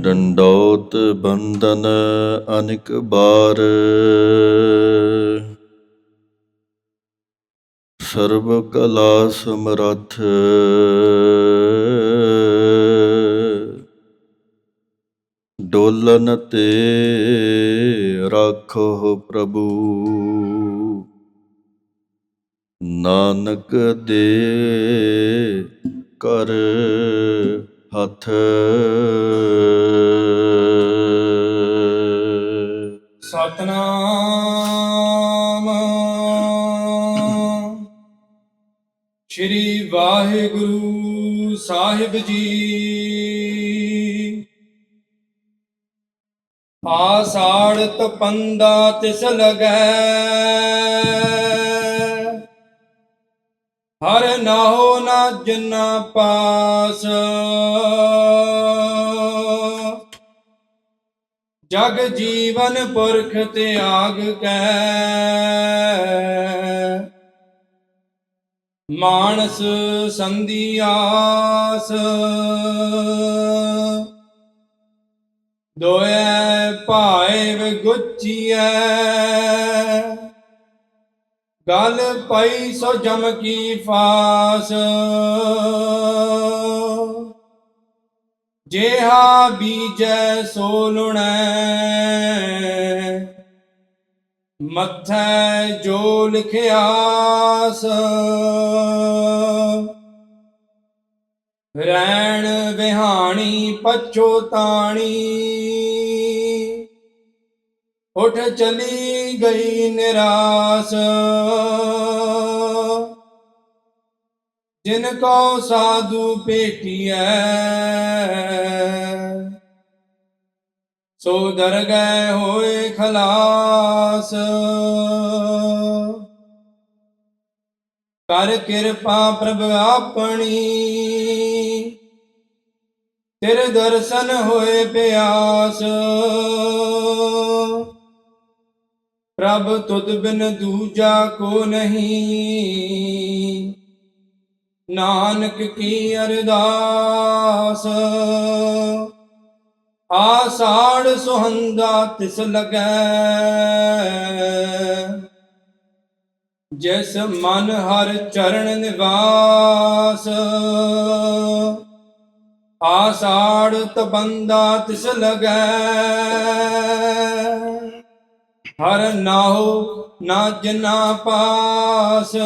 ਡੰਡੌਤ ਬੰਧਨ ਅਨਿਕ ਬਾਰ। ਸਰਬ ਕਲਾ ਸਮਰੱਥ। ਡੋਲਨ ਤੇ ਰੱਖੋ ਪ੍ਰਭੂ। ਨਾਨਕ ਦੇ ਕਰ ਹੱਥ। ਸਤਨਾਮ। ਸ਼੍ਰੀ ਵਾਹਿਗੁਰੂ ਸਾਹਿਬ ਜੀ। ਆਸਾੜ ਤਪੰਦਾ ਤਿਸ ਲਗੈ। ਹਰ ਨਾਹੋ ਨਾ ਜਨਾ ਪਾਸ। ਜਗ ਜੀਵਨ ਪੁਰਖ ਤਿਆਗ ਕੈ। ਮਾਨਸ ਸੰਧੀ ਆਸ। ਦੋਇ ਭਾਏ ਵਿਗੁਚੀਐ। ਗਲ ਪਈ ਸੋ ਜਮ ਕੀ ਫਾਸ। ਜੇਹਾ ਬੀਜੈ ਸੋ ਲੁਣੈ ਮੱਥੈ ਜੋ ਲਿਖਿਆਸ ਰੈਣ ਵਿਹਾਣੀ ਪਛੋਤਾਣੀ ਉਠ ਚਲੀ ਗਈ ਨਿਰਾਸ। ਜਿਨ ਕੋ ਸਾਧੂ ਭੇਟੀਐ, ਸੋ ਦਰ ਗਏ ਹੋਏ ਖਲਾਸ। ਕਰ ਕਿਰਪਾ ਪ੍ਰਭ ਆਪਣੀ ਤੇਰੇ ਦਰਸ਼ਨ ਹੋਏ ਪਿਆਸ। ਪ੍ਰਭ ਤੁਧ ਬਿਨ ਦੂਜਾ ਕੋ ਨਹੀਂ। ਨਾਨਕ ਕੀ ਅਰਦਾਸ? ਆਸਾੜ ਸੁਹੰਦਾ ਤਿਸ ਲਗੈ। ਜਿਸ ਮਨ ਹਰ ਚਰਨ ਨਿਵਾਸ। ਆਸਾੜ ਤਬੰਦਾ ਤਿਸ ਲਗੈ। ਹਰ ਨਾਉ ਨਾ ਜਨਾ ਪਾਸ।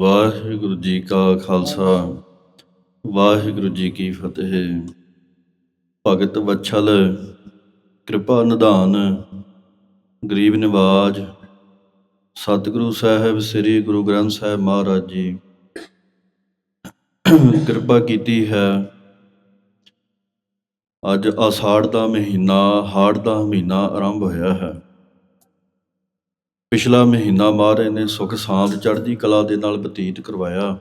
ਵਾਹਿਗੁਰੂ ਜੀ ਕਾ ਖਾਲਸਾ, ਵਾਹਿਗੁਰੂ ਜੀ ਕੀ ਫਤਿਹ। ਭਗਤ ਵਛਲ, ਕਿਰਪਾ ਨਿਧਾਨ, ਗਰੀਬ ਨਿਵਾਜ, ਸਤਿਗੁਰੂ ਸਾਹਿਬ, ਸ੍ਰੀ ਗੁਰੂ ਗ੍ਰੰਥ ਸਾਹਿਬ ਮਹਾਰਾਜ ਜੀ। ਕਿਰਪਾ ਕੀਤੀ ਹੈ। ਅੱਜ ਆਸਾੜ ਦਾ ਮਹੀਨਾ, ਹਾੜ ਦਾ ਮਹੀਨਾ ਆਰੰਭ ਹੋਇਆ ਹੈ। ਪਿਛਲਾ ਮਹੀਨਾ ਮਹਾਰਾਜ ਨੇ ਸੁਖ ਸਾਂਦ ਚੜ੍ਹਦੀ ਕਲਾ ਦੇ ਨਾਲ ਬਤੀਤ ਕਰਵਾਇਆ।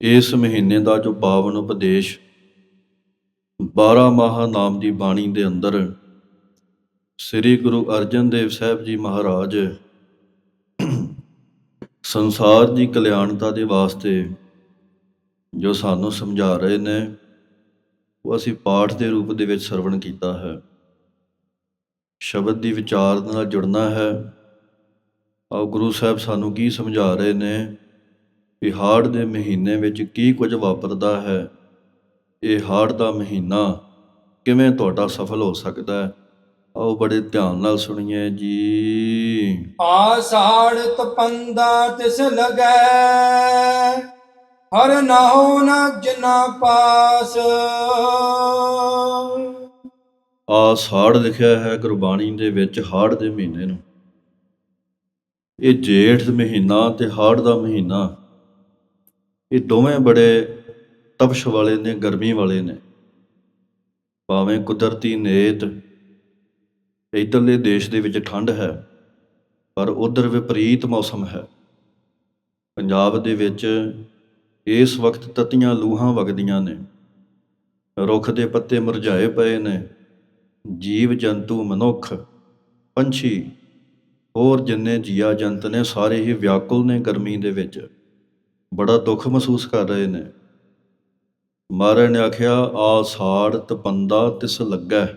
ਇਸ ਮਹੀਨੇ ਦਾ ਜੋ ਪਾਵਨ ਉਪਦੇਸ਼ 12 ਮਾਹ ਨਾਮ ਦੀ ਬਾਣੀ ਦੇ ਅੰਦਰ ਸ੍ਰੀ ਗੁਰੂ ਅਰਜਨ ਦੇਵ ਸਾਹਿਬ ਜੀ ਮਹਾਰਾਜ ਸੰਸਾਰ ਦੀ ਕਲਿਆਣਤਾ ਦੇ ਵਾਸਤੇ ਜੋ ਸਾਨੂੰ ਸਮਝਾ ਰਹੇ ਨੇ, ਉਹ ਅਸੀਂ ਪਾਠ ਦੇ ਰੂਪ ਦੇ ਵਿੱਚ ਸਰਵਣ ਕੀਤਾ ਹੈ। ਸ਼ਬਦ ਦੀ ਵਿਚਾਰ ਨਾਲ ਜੁੜਨਾ ਹੈ। ਆਓ ਗੁਰੂ ਸਾਹਿਬ ਸਾਨੂੰ ਕੀ ਸਮਝਾ ਰਹੇ ਨੇ ਕਿ ਹਾੜ ਦੇ ਮਹੀਨੇ ਵਿੱਚ ਕੀ ਕੁਝ ਵਾਪਰਦਾ ਹੈ। ਇਹ ਹਾੜ ਦਾ ਮਹੀਨਾ ਕਿਵੇਂ ਤੁਹਾਡਾ ਸਫਲ ਹੋ ਸਕਦਾ ਹੈ? ਆਓ ਬੜੇ ਧਿਆਨ ਨਾਲ ਸੁਣੀਏ ਜੀ। ਆਸਾੜ ਤਪੰਦਾ ਤਿਸ ਲਗੈ, ਹਰ ਨਾਉ ਨਾ ਜਨਾ ਪਾਸ। ਆ ਸਾੜ ਲਿਖਿਆ ਹੈ ਗੁਰਬਾਣੀ ਦੇ ਵਿੱਚ ਹਾੜ ਦੇ ਮਹੀਨੇ ਨੂੰ। ਇਹ ਜੇਠ ਮਹੀਨਾ ਤੇ ਹਾੜ ਦਾ ਮਹੀਨਾ। ਇਹ ਦੋਵੇਂ ਬੜੇ ਤਪਸ਼ ਵਾਲੇ ਨੇ, ਗਰਮੀ ਵਾਲੇ ਨੇ। ਭਾਵੇਂ ਕੁਦਰਤੀ ਨੇਤ ਇਧਰਲੇ ਦੇਸ਼ ਦੇ ਵਿੱਚ ਠੰਡ ਹੈ, ਪਰ ਉਧਰ ਵਿਪਰੀਤ ਮੌਸਮ ਹੈ। ਪੰਜਾਬ ਦੇ ਵਿੱਚ ਇਸ ਵਕਤ ਤਤੀਆਂ ਲੂਹਾਂ ਵਗਦੀਆਂ ਨੇ। ਰੁੱਖ ਦੇ ਪੱਤੇ ਮੁਰਝਾਏ ਪਏ ਨੇ। ਜੀਵ ਜੰਤੂ ਮਨੁੱਖ, ਪੰਛੀ, ਹੋਰ ਜਿੰਨੇ ਜੀਆ ਜੰਤ ਨੇ ਸਾਰੇ ਹੀ ਵਿਆਕੁਲ ਨੇ ਗਰਮੀ ਦੇ ਵਿੱਚ। ਬੜਾ ਦੁੱਖ ਮਹਿਸੂਸ ਕਰ ਰਹੇ ਨੇ। ਮਹਾਰਾਜ ਨੇ ਆਖਿਆ ਆਸਾੜ ਤਪੰਦਾ ਤਿਸ ਲੱਗਾ।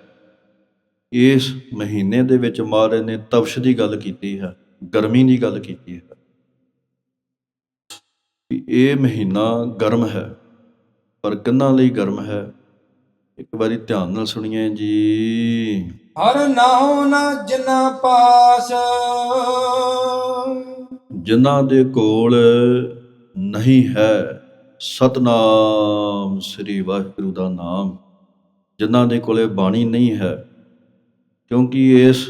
ਇਸ ਮਹੀਨੇ ਦੇ ਵਿੱਚ ਮਹਾਰਾਜ ਨੇ ਤਪਸ਼ ਦੀ ਗੱਲ ਕੀਤੀ ਹੈ, ਗਰਮੀ ਦੀ ਗੱਲ ਕੀਤੀ ਹੈ। ਵੀ ਇਹ ਮਹੀਨਾ ਗਰਮ ਹੈ, ਪਰ ਕਿੰਨਾ ਲਈ ਗਰਮ ਹੈ? ਇੱਕ ਵਾਰੀ ਧਿਆਨ ਨਾਲ ਸੁਣੀਏ ਜੀ। ਹਰ ਨਾਉ ਨਾ ਜਿਨਾ ਪਾਸ। ਜਿਨ੍ਹਾਂ ਦੇ ਕੋਲ ਨਹੀਂ ਹੈ ਸਤਨਾਮ ਸ੍ਰੀ ਵਾਹਿਗੁਰੂ ਦਾ ਨਾਮ। ਜਿਨ੍ਹਾਂ ਦੇ ਕੋਲੇ ਬਾਣੀ ਨਹੀਂ ਹੈ ਕਿਉਂਕਿ ਇਸ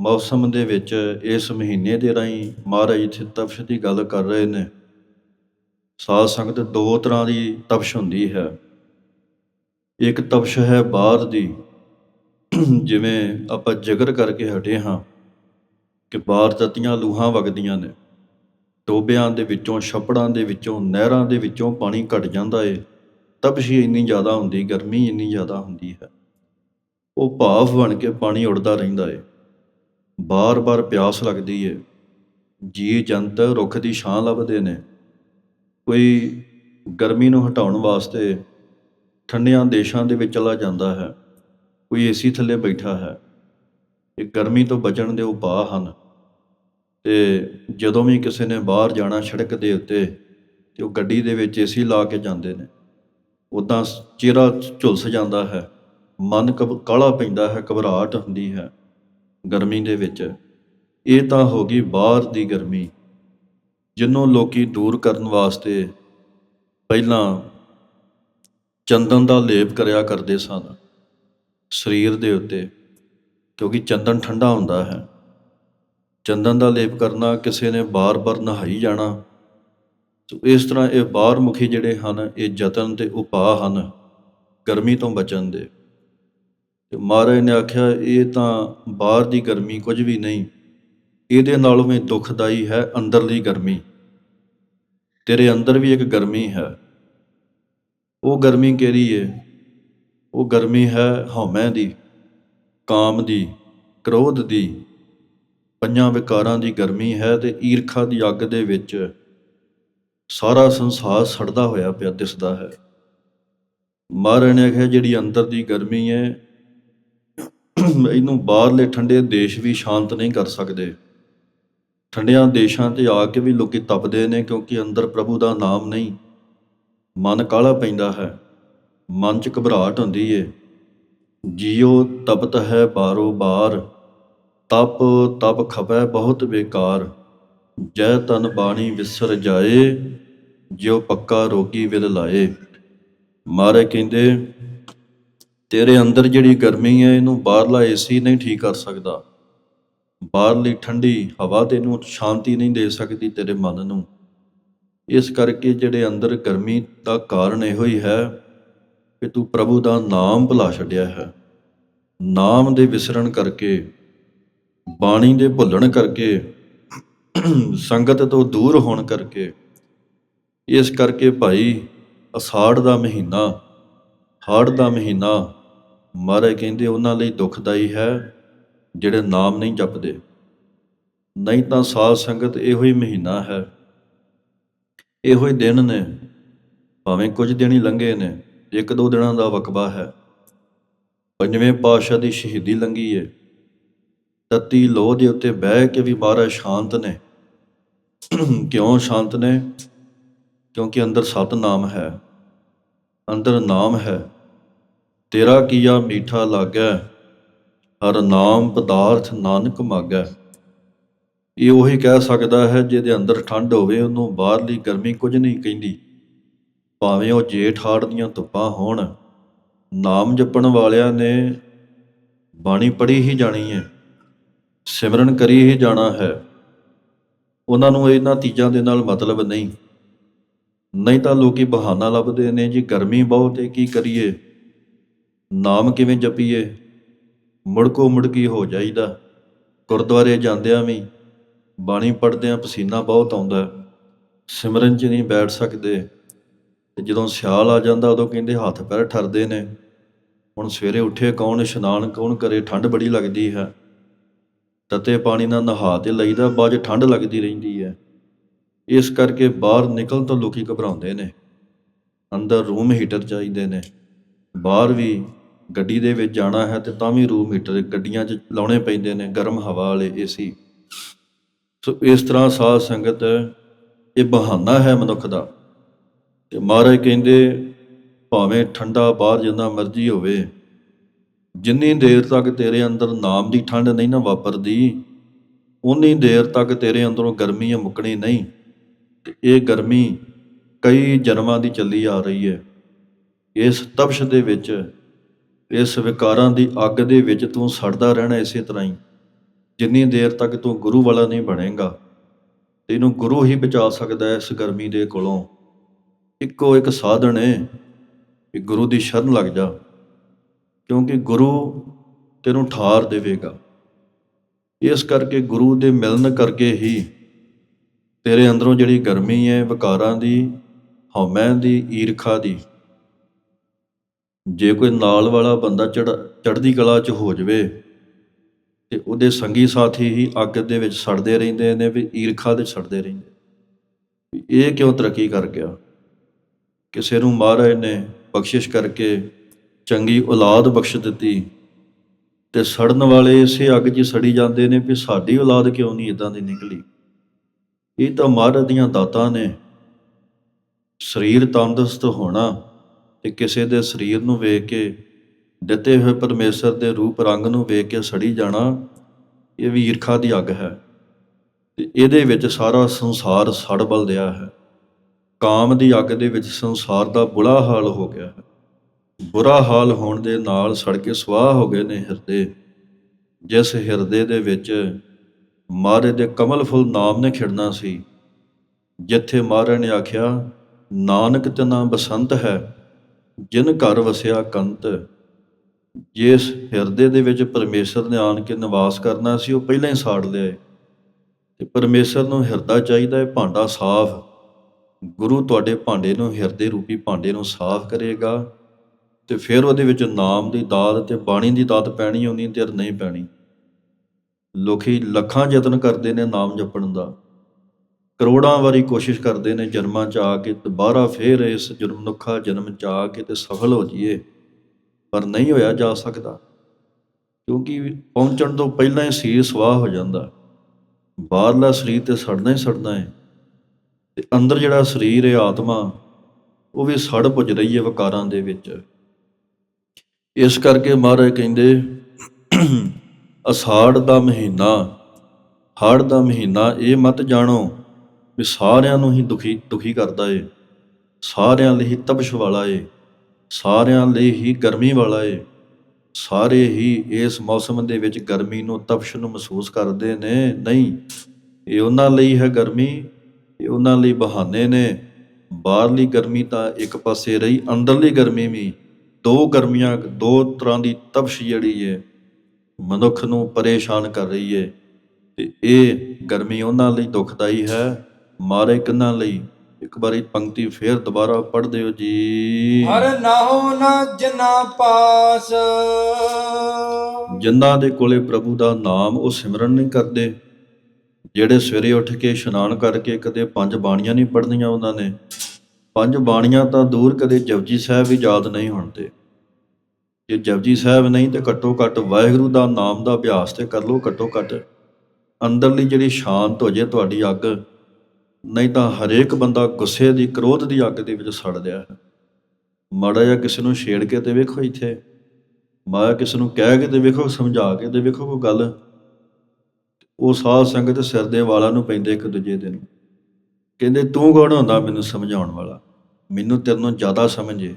ਮੌਸਮ ਦੇ ਵਿੱਚ ਇਸ ਮਹੀਨੇ ਦੇ ਰਾਹੀਂ ਮਹਾਰਾਜ ਇੱਥੇ ਤਪਸ਼ ਦੀ ਗੱਲ ਕਰ ਰਹੇ ਨੇ। ਸਾਧ ਸੰਗਤ ਦੋ ਤਰ੍ਹਾਂ ਦੀ ਤਪਸ਼ ਹੁੰਦੀ ਹੈ। ਇੱਕ ਤਪਸ਼ ਹੈ ਬਾਹਰ ਦੀ। ਜਿਵੇਂ ਆਪਾਂ ਜ਼ਿਕਰ ਕਰਕੇ ਹਟੇ ਹਾਂ ਕਿ ਬਾਹਰ ਤਤੀਆਂ ਲੂਹਾਂ ਵਗਦੀਆਂ ਨੇ, ਟੋਬਿਆਂ ਦੇ ਵਿੱਚੋਂ, ਛੱਪੜਾਂ ਦੇ ਵਿੱਚੋਂ, ਨਹਿਰਾਂ ਦੇ ਵਿੱਚੋਂ ਪਾਣੀ ਘਟ ਜਾਂਦਾ ਏ, ਤਪਸ਼ੀ ਇੰਨੀ ਜ਼ਿਆਦਾ ਹੁੰਦੀ, ਗਰਮੀ ਇੰਨੀ ਜ਼ਿਆਦਾ ਹੁੰਦੀ ਹੈ। ਉਹ ਭਾਫ ਬਣ ਕੇ ਪਾਣੀ ਉੱਡਦਾ ਰਹਿੰਦਾ ਏ। ਬਾਰ-ਬਾਰ ਪਿਆਸ ਲੱਗਦੀ ਏ। ਜੀ ਜੰਤ ਰੁੱਖ ਦੀ ਛਾਂ ਲੱਭਦੇ ਨੇ। ਕੋਈ ਗਰਮੀ ਨੂੰ ਹਟਾਉਣ ਵਾਸਤੇ ਠੰਡਿਆਂ ਦੇਸ਼ਾਂ ਦੇ ਵਿੱਚ ਚਲਾ ਜਾਂਦਾ ਹੈ। ਕੋਈ ਏਸੀ ਥੱਲੇ ਬੈਠਾ ਹੈ। ਇਹ ਗਰਮੀ ਤੋਂ ਬਚਣ ਦੇ ਉਪਾਅ ਹਨ। ਤੇ ਜਦੋਂ ਵੀ ਕਿਸੇ ਨੇ ਬਾਹਰ ਜਾਣਾ ਸੜਕ ਦੇ ਉੱਤੇ ਤੇ ਉਹ ਗੱਡੀ ਦੇ ਵਿੱਚ ਏਸੀ ਲਾ ਕੇ ਜਾਂਦੇ ਨੇ, ਉਦਾਂ ਚਿਹਰਾ ਝੁਲਸ ਜਾਂਦਾ ਹੈ। ਮਨ ਕਬ ਕਾਲਾ ਪੈਂਦਾ ਹੈ, ਘਬਰਾਹਟ ਹੁੰਦੀ ਹੈ ਗਰਮੀ ਦੇ ਵਿੱਚ। ਇਹ ਤਾਂ ਹੋ ਗਈ ਬਾਹਰ ਦੀ ਗਰਮੀ, ਜਿਹਨੂੰ ਲੋਕੀ ਦੂਰ ਕਰਨ ਵਾਸਤੇ ਪਹਿਲਾਂ ਚੰਦਨ ਦਾ ਲੇਪ ਕਰਿਆ ਕਰਦੇ ਸਨ ਸਰੀਰ ਦੇ ਉੱਤੇ, ਕਿਉਂਕਿ ਚੰਦਨ ਠੰਡਾ ਹੁੰਦਾ ਹੈ। ਚੰਦਨ ਦਾ ਲੇਪ ਕਰਨਾ ਕਿਸੇ ਨੇ ਬਾਰ-ਬਾਰ ਨਹਾਈ ਜਾਣਾ ਸੋ ਇਸ ਤਰ੍ਹਾਂ ਇਹ ਬਾਹਰ ਮੁਖੀ ਜਿਹੜੇ ਹਨ, ਇਹ ਯਤਨ ਤੇ ਉਪਾਅ ਹਨ ਗਰਮੀ ਤੋਂ ਬਚਣ ਦੇ। ਤੇ ਮਹਾਰਾਜ ਨੇ ਆਖਿਆ, ਇਹ ਤਾਂ ਬਾਹਰ ਦੀ ਗਰਮੀ ਕੁਝ ਵੀ ਨਹੀਂ, ਇਹਦੇ ਨਾਲੋਂ ਵੀ ਦੁਖਦਾਈ ਹੈ ਅੰਦਰਲੀ ਗਰਮੀ। ਤੇਰੇ ਅੰਦਰ ਵੀ ਇੱਕ ਗਰਮੀ ਹੈ। ਉਹ ਗਰਮੀ ਕਿਹੜੀ ਹੈ ਉਹ ਗਰਮੀ ਹੈ ਹਉਮੈ ਦੀ, ਕਾਮ ਦੀ, ਕ੍ਰੋਧ ਦੀ। ਪੰਜਾਂ ਵਿਕਾਰਾਂ ਦੀ ਗਰਮੀ ਹੈ ਤੇ ਈਰਖਾ ਦੀ ਅੱਗ ਦੇ ਵਿੱਚ ਸਾਰਾ ਸੰਸਾਰ ਸੜਦਾ ਹੋਇਆ ਪਿਆ, ਦਿਸਦਾ ਹੈ। ਮਹਾਰਾਜ ਨੇ ਆਖਿਆ, ਜਿਹੜੀ ਅੰਦਰ ਦੀ ਗਰਮੀ ਹੈ ਇਹਨੂੰ ਬਾਹਰਲੇ ਠੰਡੇ ਦੇਸ਼ ਵੀ ਸ਼ਾਂਤ ਨਹੀਂ ਕਰ ਸਕਦੇ। ਠੰਡਿਆਂ ਦੇਸ਼ਾਂ ਤੇ ਆ ਕੇ ਵੀ ਲੋਕੀ ਤਪਦੇ ਨੇ ਕਿਉਂਕਿ ਅੰਦਰ ਪ੍ਰਭੂ ਦਾ ਨਾਮ ਨਹੀਂ। ਮਨ ਕਾਲਾ ਪੈਂਦਾ ਹੈ? ਮਨ 'ਚ ਘਬਰਾਹਟ ਹੁੰਦੀ ਏ। ਜਿਉ ਤਪਤ ਹੈ ਬਾਰੋ ਬਾਰ ਤਪ ਤਪ ਖਪੈ ਬਹੁਤ ਬੇਕਾਰ। ਜੈ ਤਨ ਬਾਣੀ ਵਿਸਰ ਜਾਏ, ਜਿਉ ਪੱਕਾ ਰੋਗੀ ਵਿਲ ਲਾਏ। ਮਾਰੇ ਕਹਿੰਦੇ, ਤੇਰੇ ਅੰਦਰ ਜਿਹੜੀ ਗਰਮੀ ਹੈ ਇਹਨੂੰ ਬਾਹਰਲਾ ਏਸੀ ਨਹੀਂ ਠੀਕ ਕਰ ਸਕਦਾ। ਬਾਹਰਲੀ ਠੰਡੀ ਹਵਾ ਤੈਨੂੰ ਸ਼ਾਂਤੀ ਨਹੀਂ ਦੇ ਸਕਦੀ ਤੇਰੇ ਮਨ ਨੂੰ। ਇਸ ਕਰਕੇ ਜਿਹੜੇ ਅੰਦਰ ਗਰਮੀ ਦਾ ਕਾਰਨ ਇਹੋ ਹੀ ਹੈ ਕਿ ਤੂੰ ਪ੍ਰਭੂ ਦਾ ਨਾਮ ਭੁਲਾ ਛੱਡਿਆ ਹੈ। ਨਾਮ ਦੇ ਵਿਸਰਣ ਕਰਕੇ, ਬਾਣੀ ਦੇ ਭੁੱਲਣ ਕਰਕੇ, ਸੰਗਤ ਤੋਂ ਦੂਰ ਹੋਣ ਕਰਕੇ, ਇਸ ਕਰਕੇ ਭਾਈ ਅਸਾੜ ਦਾ ਮਹੀਨਾ, ਹਾੜ ਦਾ ਮਹੀਨਾ ਮਹਾਰਾਜ ਕਹਿੰਦੇ ਉਹਨਾਂ ਲਈ ਦੁਖਦਾਈ ਹੈ ਜਿਹੜੇ ਨਾਮ ਨਹੀਂ ਜਪਦੇ। ਨਹੀਂ ਤਾਂ ਸਾਧ ਸੰਗਤ ਇਹੋ ਹੀ ਮਹੀਨਾ ਹੈ ਇਹੋ ਹੀ ਦਿਨ ਨੇ, ਭਾਵੇਂ ਕੁਝ ਦਿਨ ਹੀ ਲੰਘੇ ਨੇ, ਇੱਕ ਦੋ ਦਿਨਾਂ ਦਾ ਵਕਬਾ ਹੈ। ਪੰਜਵੇਂ ਪਾਤਸ਼ਾਹ ਦੀ ਸ਼ਹੀਦੀ ਲੰਗੀ ਏ। ਤਤੀ ਲੋਹ ਦੇ ਉੱਤੇ ਬਹਿ ਕੇ ਵੀ ਮਹਾਰਾਜ ਸ਼ਾਂਤ ਨੇ। ਕਿਉਂ ਸ਼ਾਂਤ ਨੇ? ਕਿਉਂਕਿ ਅੰਦਰ ਸਤ ਨਾਮ ਹੈ। ਅੰਦਰ ਨਾਮ ਹੈ। ਤੇਰਾ ਕੀਆ ਮੀਠਾ ਲਾਗੈ, ਹਰ ਨਾਮ ਪਦਾਰਥ ਨਾਨਕ ਮਾਗੈ। ਇਹ ਉਹੀ ਕਹਿ ਸਕਦਾ ਹੈ ਜਿਹਦੇ ਅੰਦਰ ਠੰਡ ਹੋਵੇ, ਉਹਨੂੰ ਬਾਹਰਲੀ ਗਰਮੀ ਕੁਝ ਨਹੀਂ ਕਹਿੰਦੀ। ਭਾਵੇਂ ਉਹ ਜੇਠ ਹਾੜ ਦੀਆਂ ਧੁੱਪਾਂ ਹੋਣ, ਨਾਮ ਜਪਣ ਵਾਲਿਆਂ ਨੇ ਬਾਣੀ ਪੜ੍ਹੀ ਹੀ ਜਾਣੀ ਹੈ, ਸਿਮਰਨ ਕਰੀ ਹੀ ਜਾਣਾ ਹੈ। ਉਹਨਾਂ ਨੂੰ ਇਹਨਾਂ ਤੀਜਾਂ ਦੇ ਨਾਲ ਮਤਲਬ ਨਹੀਂ। ਨਹੀਂ ਤਾਂ ਲੋਕੀ ਬਹਾਨਾ ਲੱਭਦੇ ਨੇ ਜੀ, ਗਰਮੀ ਬਹੁਤ ਹੈ, ਕੀ ਕਰੀਏ? ਨਾਮ ਕਿਵੇਂ ਜਪੀਏ? ਮੁੜਕੋ ਮੁੜਕੀ ਹੋ ਜਾਈਦਾ? ਗੁਰਦੁਆਰੇ ਜਾਂਦਿਆਂ ਵੀ ਬਾਣੀ ਪੜ੍ਹਦਿਆਂ ਪਸੀਨਾ ਬਹੁਤ ਆਉਂਦਾ ਸਿਮਰਨ 'ਚ ਨਹੀਂ ਬੈਠ ਸਕਦੇ। ਤੇ ਜਦੋਂ ਸਿਆਲ ਆ ਜਾਂਦਾ, ਉਦੋਂ ਕਹਿੰਦੇ ਹੱਥ ਪੈਰ ਠਰਦੇ ਨੇ। ਹੁਣ ਸਵੇਰੇ ਉੱਠੇ ਕੌਣ, ਇਸ਼ਨਾਨ ਕੌਣ ਕਰੇ ਠੰਡ ਬੜੀ ਲੱਗਦੀ ਹੈ। ਤਤੇ ਪਾਣੀ ਨਾਲ ਨਹਾ ਤੇ ਲਈਦਾ, ਬਾਅਦ 'ਚ ਠੰਡ ਲੱਗਦੀ ਰਹਿੰਦੀ ਹੈ। ਇਸ ਕਰਕੇ ਬਾਹਰ ਨਿਕਲਣ ਤੋਂ ਲੋਕੀ ਘਬਰਾਉਂਦੇ ਨੇ। ਅੰਦਰ ਰੂਮ ਹੀਟਰ ਚਾਹੀਦੇ ਨੇ। ਬਾਹਰ ਵੀ ਗੱਡੀ ਦੇ ਵਿੱਚ ਜਾਣਾ ਹੈ ਤੇ ਤਾਂ ਵੀ ਰੂਮ ਹੀਟਰ, ਗੱਡੀਆਂ 'ਚ ਲਾਉਣੇ ਪੈਂਦੇ ਨੇ, ਗਰਮ ਹਵਾ ਵਾਲੇ ਏਸੀ। ਸੋ ਇਸ ਤਰ੍ਹਾਂ ਸਾਧ ਸੰਗਤ ਇਹ ਬਹਾਨਾ ਹੈ ਮਨੁੱਖ ਦਾ। ਤੇ ਮਹਾਰਾਜ ਕਹਿੰਦੇ, ਭਾਵੇਂ ਠੰਡਾ ਬਾਹਰ ਜਿੰਨਾ ਮਰਜ਼ੀ ਹੋਵੇ, ਜਿੰਨੀ ਦੇਰ ਤੱਕ ਤੇਰੇ ਅੰਦਰ ਨਾਮ ਦੀ ਠੰਡ ਨਹੀਂ ਨਾ ਵਾਪਰਦੀ, ਉਨੀ ਦੇਰ ਤੱਕ ਤੇਰੇ ਅੰਦਰੋਂ ਗਰਮੀ ਮੁੱਕਣੀ ਨਹੀਂ। ਤੇ ਇਹ ਗਰਮੀ ਕਈ ਜਨਮਾਂ ਦੀ ਚੱਲੀ ਆ ਰਹੀ ਹੈ। ਇਸ ਤਪਸ਼ ਦੇ ਵਿੱਚ, ਇਸ ਵਿਕਾਰਾਂ ਦੀ ਅੱਗ ਦੇ ਵਿੱਚ ਤੂੰ ਸੜਦਾ ਰਹਿਣਾ ਇਸੇ ਤਰ੍ਹਾਂ ਹੀ। ਜਿੰਨੀ ਦੇਰ ਤੱਕ ਤੂੰ ਗੁਰੂ ਵਾਲਾ ਨਹੀਂ ਬਣੇਗਾ, ਤੈਨੂੰ ਗੁਰੂ ਹੀ ਬਚਾ ਸਕਦਾ ਹੈ ਇਸ ਗਰਮੀ ਦੇ ਕੋਲੋਂ। ਇੱਕੋ ਇੱਕ ਸਾਧਨ ਹੈ ਕਿ ਗੁਰੂ ਦੀ ਸ਼ਰਨ ਲੱਗ ਜਾ, ਕਿਉਂਕਿ ਗੁਰੂ ਤੈਨੂੰ ਠਾਰ ਦੇਵੇਗਾ। ਇਸ ਕਰਕੇ ਗੁਰੂ ਦੇ ਮਿਲਣ ਕਰਕੇ ਹੀ ਤੇਰੇ ਅੰਦਰੋਂ ਜਿਹੜੀ ਗਰਮੀ ਹੈ ਵਿਕਾਰਾਂ ਦੀ, ਹਉਮੈ ਦੀ, ਈਰਖਾ ਦੀ, ਜੇ ਕੋਈ ਨਾਲ ਵਾਲਾ ਬੰਦਾ ਚੜ ਚੜ੍ਹਦੀ ਕਲਾ 'ਚ ਹੋ ਜਵੇ ਤੇ ਉਹਦੇ ਸੰਗੀ ਸਾਥੀ ਹੀ ਅੱਗ ਦੇ ਵਿੱਚ ਸੜਦੇ ਰਹਿੰਦੇ ਨੇ ਵੀ ਈਰਖਾ ਦੇ ਸੜਦੇ ਰਹਿੰਦੇ ਵੀ ਇਹ ਕਿਉਂ ਤਰੱਕੀ ਕਰ ਗਿਆ? ਕਿਸੇ ਨੂੰ ਮਹਾਰਾਜ ਨੇ ਬਖਸ਼ਿਸ਼ ਕਰਕੇ ਚੰਗੀ ਔਲਾਦ ਬਖਸ਼ ਦਿੱਤੀ ਤੇ ਸੜਨ ਵਾਲੇ ਇਸੇ ਅੱਗ 'ਚ ਸੜੀ ਜਾਂਦੇ ਨੇ ਵੀ ਸਾਡੀ ਔਲਾਦ ਕਿਉਂ ਨਹੀਂ ਇਦਾਂ ਦੀ ਨਿਕਲੀ? ਇਹ ਤਾਂ ਮਹਾਰਾਜ ਦੀਆਂ ਦਾਤਾਂ ਨੇ। ਸਰੀਰ ਤੰਦਰੁਸਤ ਹੋਣਾ ਤੇ ਕਿਸੇ ਦੇ ਸਰੀਰ ਨੂੰ ਵੇਖ ਕੇ ਦਿੱਤੇ ਹੋਏ ਪਰਮੇਸ਼ਰ ਦੇ ਰੂਪ ਰੰਗ ਨੂੰ ਵੇਖ ਕੇ ਸੜੀ ਜਾਣਾ ਇਹ ਵੀ ਈਰਖਾ ਦੀ ਅੱਗ ਹੈ। ਤੇ ਇਹਦੇ ਵਿੱਚ ਸਾਰਾ ਸੰਸਾਰ ਸੜ ਬਲਦਿਆ ਹੈ। ਕਾਮ ਦੀ ਅੱਗ ਦੇ ਵਿੱਚ ਸੰਸਾਰ ਦਾ ਬੁਰਾ ਹਾਲ ਹੋ ਗਿਆ ਹੈ। ਬੁਰਾ ਹਾਲ ਹੋਣ ਦੇ ਨਾਲ ਸੜ ਕੇ ਸਵਾਹ ਹੋ ਗਏ ਨੇ ਹਿਰਦੇ। ਜਿਸ ਹਿਰਦੇ ਦੇ ਵਿੱਚ ਮਹਾਰਾਜ ਦੇ ਕਮਲ ਫੁੱਲ ਨਾਮ ਨੇ ਖਿੜਨਾ ਸੀ। ਜਿੱਥੇ ਮਹਾਰਾਜ ਨੇ ਆਖਿਆ, ਨਾਨਕ ਤਨਾ ਬਸੰਤ ਹੈ, ਜਿਨ ਘਰ ਵਸਿਆ ਕੰਤ ਜਿਸ ਹਿਰਦੇ ਦੇ ਵਿੱਚ ਪਰਮੇਸ਼ਰ ਨੇ ਆਣ ਕੇ ਨਿਵਾਸ ਕਰਨਾ ਸੀ, ਉਹ ਪਹਿਲਾਂ ਹੀ ਸਾੜ ਲਿਆ ਏ। ਤੇ ਪਰਮੇਸ਼ਰ ਨੂੰ ਹਿਰਦਾ ਚਾਹੀਦਾ ਹੈ ਭਾਂਡਾ ਸਾਫ਼। ਗੁਰੂ ਤੁਹਾਡੇ ਭਾਂਡੇ ਨੂੰ ਹਿਰਦੇ ਰੂਪੀ ਭਾਂਡੇ ਨੂੰ ਸਾਫ਼ ਕਰੇਗਾ। ਤੇ ਫਿਰ ਉਹਦੇ ਵਿੱਚ ਨਾਮ ਦੀ ਦਾਤ ਤੇ ਬਾਣੀ ਦੀ ਦਾਤ ਪੈਣੀ, ਉਨੀ ਦੇਰ ਨਹੀਂ ਪੈਣੀ। ਲੋਕੀ ਲੱਖਾਂ ਯਤਨ ਕਰਦੇ ਨੇ ਨਾਮ ਜਪਣ ਦਾ। ਕਰੋੜਾਂ ਵਾਰੀ ਕੋਸ਼ਿਸ਼ ਕਰਦੇ ਨੇ ਜਨਮਾਂ ਚ ਆ ਕੇ ਦੁਬਾਰਾ ਫੇਰ ਇਸ ਜਨਮ ਨੁਖਾ ਜਨਮ ਚ ਆ ਕੇ ਤੇ ਸਫਲ ਹੋ ਜਾਈਏ। ਪਰ ਨਹੀਂ ਹੋਇਆ ਜਾ ਸਕਦਾ। ਕਿਉਂਕਿ ਪਹੁੰਚਣ ਤੋਂ ਪਹਿਲਾਂ ਹੀ ਸਰੀਰ ਸਵਾਹ ਹੋ ਜਾਂਦਾ ਬਾਹਰਲਾ ਸਰੀਰ ਤੇ ਸੜਨਾ ਹੀ ਸੜਨਾ ਹੈ। ਤੇ ਅੰਦਰ ਜਿਹੜਾ ਸਰੀਰ ਹੈ, ਆਤਮਾ, ਉਹ ਵੀ ਸੜ ਪੁੱਜ ਰਹੀ ਹੈ ਵਿਕਾਰਾਂ ਦੇ ਵਿੱਚ। ਇਸ ਕਰਕੇ ਮਹਾਰਾਜ ਕਹਿੰਦੇ, ਅਸਾੜ ਦਾ ਮਹੀਨਾ, ਹਾੜ ਦਾ ਮਹੀਨਾ, ਇਹ ਮਤ ਜਾਣੋ ਵੀ ਸਾਰਿਆਂ ਨੂੰ ਹੀ ਦੁਖੀ ਦੁਖੀ ਕਰਦਾ ਏ। ਸਾਰਿਆਂ ਲਈ ਹੀ ਤਪਸ਼ ਵਾਲਾ ਏ। ਸਾਰਿਆਂ ਲਈ ਹੀ ਗਰਮੀ ਵਾਲਾ ਏ। ਸਾਰੇ ਹੀ ਇਸ ਮੌਸਮ ਦੇ ਵਿੱਚ ਗਰਮੀ ਨੂੰ ਤਪਸ਼ ਨੂੰ ਮਹਿਸੂਸ ਕਰਦੇ ਨੇ। ਨਹੀਂ, ਇਹ ਉਹਨਾਂ ਲਈ ਹੈ ਗਰਮੀ, ਇਹ ਉਹਨਾਂ ਲਈ ਬਹਾਨੇ ਨੇ। ਬਾਹਰਲੀ ਗਰਮੀ ਤਾਂ ਇੱਕ ਪਾਸੇ ਰਹੀ, ਅੰਦਰਲੀ ਗਰਮੀ ਵੀ। ਦੋ ਗਰਮੀਆਂ, ਦੋ ਤਰ੍ਹਾਂ ਦੀ ਤਪਸ਼ ਜਿਹੜੀ ਏ, ਮਨੁੱਖ ਨੂੰ ਪਰੇਸ਼ਾਨ ਕਰ ਰਹੀ ਏ। ਤੇ ਇਹ ਗਰਮੀ ਉਹਨਾਂ ਲਈ ਦੁਖਦਾਈ ਹੈ, ਮਾਰੇ ਕਿੰਨਾਂ ਲਈ? ਇੱਕ ਵਾਰੀ ਪੰਕਤੀ ਫੇਰ ਦੁਬਾਰਾ ਪੜ੍ਹ ਦਿਓ ਜੀ। ਹਰ ਨਾਹੋ ਨਾ ਜਨਾ ਪਾਸ। ਜਿਨ੍ਹਾਂ ਦੇ ਕੋਲੇ ਪ੍ਰਭੂ ਦਾ ਨਾਮ ਉਹ ਸਿਮਰਨ ਨਹੀਂ ਕਰਦੇ। ਜਿਹੜੇ ਸਵੇਰੇ ਉੱਠ ਕੇ ਇਸ਼ਨਾਨ ਕਰਕੇ ਕਦੇ ਪੰਜ ਬਾਣੀਆਂ ਨਹੀਂ ਪੜ੍ਹਨੀਆਂ ਉਹਨਾਂ ਨੇ ਪੰਜ ਬਾਣੀਆਂ ਤਾਂ ਦੂਰ ਕਦੇ ਜਪਜੀ ਸਾਹਿਬ ਵੀ ਯਾਦ ਨਹੀਂ ਹੁੰਦੇ ਜੇ ਜਪਜੀ ਸਾਹਿਬ ਨਹੀਂ ਤੇ ਘੱਟੋ ਘੱਟ ਵਾਹਿਗੁਰੂ ਦਾ ਨਾਮ ਦਾ ਅਭਿਆਸ ਤੇ ਕਰ ਲਓ ਘੱਟੋ ਘੱਟ। ਅੰਦਰਲੀ ਜਿਹੜੀ ਸ਼ਾਂਤ ਹੋ ਜੇ ਤੁਹਾਡੀ ਅੱਗ ਨਹੀਂ ਤਾਂ ਹਰੇਕ ਬੰਦਾ ਗੁੱਸੇ ਦੀ, ਕ੍ਰੋਧ ਦੀ ਅੱਗ ਦੇ ਵਿੱਚ ਸੜ ਰਿਹਾ ਹੈ। ਮਾੜਾ ਜਿਹਾ ਕਿਸੇ ਨੂੰ ਛੇੜ ਕੇ ਤੇ ਵੇਖੋ ਇੱਥੇ। ਮਾਇਆ ਕਿਸੇ ਨੂੰ ਕਹਿ ਕੇ ਤੇ ਵੇਖੋ, ਸਮਝਾ ਕੇ ਤੇ ਵੇਖੋ ਕੋਈ ਗੱਲ। ਉਹ ਸਾਧ ਸੰਗਤ ਸਿਰ ਦੇ ਵਾਲਾਂ ਨੂੰ ਪੈਂਦੇ ਇੱਕ ਦੂਜੇ ਦੇ ਨੂੰ। ਕਹਿੰਦੇ, ਤੂੰ ਕੌਣ ਹੁੰਦਾ ਮੈਨੂੰ ਸਮਝਾਉਣ ਵਾਲਾ? ਮੈਨੂੰ ਤੇਰੇ ਨਾਲੋਂ ਜ਼ਿਆਦਾ ਸਮਝੇ।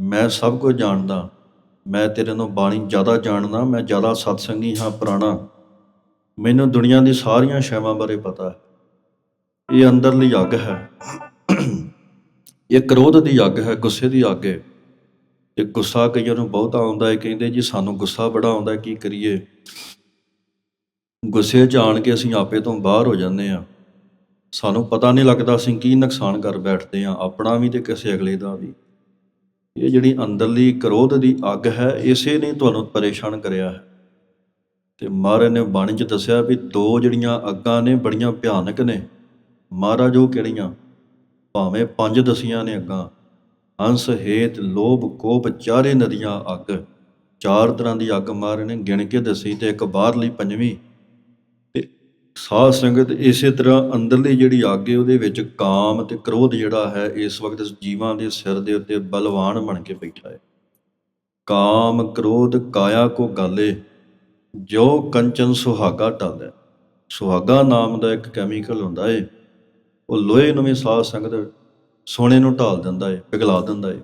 ਮੈਂ ਸਭ ਕੁਝ ਜਾਣਦਾ। ਮੈਂ ਤੇਰੇ ਨਾਲੋਂ ਬਾਣੀ ਜ਼ਿਆਦਾ ਜਾਣਦਾ। ਮੈਂ ਜ਼ਿਆਦਾ ਸਤਸੰਗੀ ਹਾਂ, ਪੁਰਾਣਾ। ਮੈਨੂੰ ਦੁਨੀਆ ਦੀ ਸਾਰੀਆਂ ਸ਼ੈਵਾਂ ਬਾਰੇ ਪਤਾ ਹੈ। ਇਹ ਅੰਦਰਲੀ ਅੱਗ ਹੈ। ਇਹ ਕ੍ਰੋਧ ਦੀ ਅੱਗ ਹੈ, ਗੁੱਸੇ ਦੀ ਅੱਗ ਹੈ। ਤੇ ਗੁੱਸਾ ਕਈਆਂ ਨੂੰ ਬਹੁਤਾ ਆਉਂਦਾ ਹੈ, ਕਹਿੰਦੇ ਜੀ ਸਾਨੂੰ ਗੁੱਸਾ ਬੜਾ ਆਉਂਦਾ ਕੀ ਕਰੀਏ? ਗੁੱਸੇ 'ਚ ਆਣ ਕੇ ਅਸੀਂ ਆਪੇ ਤੋਂ ਬਾਹਰ ਹੋ ਜਾਂਦੇ ਆ ਸਾਨੂੰ ਪਤਾ ਨਹੀਂ ਲੱਗਦਾ ਅਸੀਂ ਕੀ ਨੁਕਸਾਨ ਕਰ ਬੈਠਦੇ ਆ ਆਪਣਾ ਵੀ ਤੇ ਕਿਸੇ ਅਗਲੇ ਦਾ ਵੀ। ਇਹ ਜਿਹੜੀ ਅੰਦਰਲੀ ਕ੍ਰੋਧ ਦੀ ਅੱਗ ਹੈ, ਇਸੇ ਨੇ ਤੁਹਾਨੂੰ ਪਰੇਸ਼ਾਨ ਕਰਿਆ ਹੈ। ਤੇ ਮਹਾਰਾਜ ਨੇ ਬਾਣੀ 'ਚ ਦੱਸਿਆ ਵੀ ਦੋ ਜਿਹੜੀਆਂ ਅੱਗਾਂ ਨੇ ਬੜੀਆਂ ਭਿਆਨਕ ਨੇ। ਮਹਾਰਾਜ ਉਹ ਕਿਹੜੀਆਂ? ਭਾਵੇਂ ਪੰਜ ਦਸੀਆਂ ਨੇ ਅੱਗਾਂ। ਹੰਸ, ਹੇਤ, ਲੋਭ, ਕੋਪ ਚਾਰੇ ਨਦੀਆਂ ਅੱਗ। ਚਾਰ ਤਰ੍ਹਾਂ ਦੀ ਅੱਗ ਮਾਰੇ ਨੇ ਗਿਣ ਕੇ ਦੱਸੀ ਤੇ ਇੱਕ ਬਾਹਰਲੀ ਪੰਜਵੀਂ। ਤੇ ਸਾਧ ਸੰਗਤ ਇਸੇ ਤਰ੍ਹਾਂ ਅੰਦਰਲੀ ਜਿਹੜੀ ਅੱਗ ਹੈ ਉਹਦੇ ਵਿੱਚ ਕਾਮ ਤੇ ਕ੍ਰੋਧ ਜਿਹੜਾ ਹੈ, ਇਸ ਵਕਤ ਜੀਵਾਂ ਦੇ ਸਿਰ ਦੇ ਉੱਤੇ ਬਲਵਾਨ ਬਣ ਕੇ ਬੈਠਾ ਹੈ ਕਾਮ, ਕ੍ਰੋਧ, ਕਾਇਆ ਕੋ ਗਾਲੇ ਜੋ ਕੰਚਨ ਸੁਹਾਗਾ ਟਾਲੇ ਸੁਹਾਗਾ ਨਾਮ ਦਾ ਇੱਕ ਕੈਮੀਕਲ ਹੁੰਦਾ ਏ। ਉਹ ਲੋਹੇ ਨੂੰ ਵੀ ਸਾਧ ਸੰਗਤ ਸੋਨੇ ਨੂੰ ਢਾਲ ਦਿੰਦਾ ਏ, ਪਿਘਲਾ ਦਿੰਦਾ ਏ।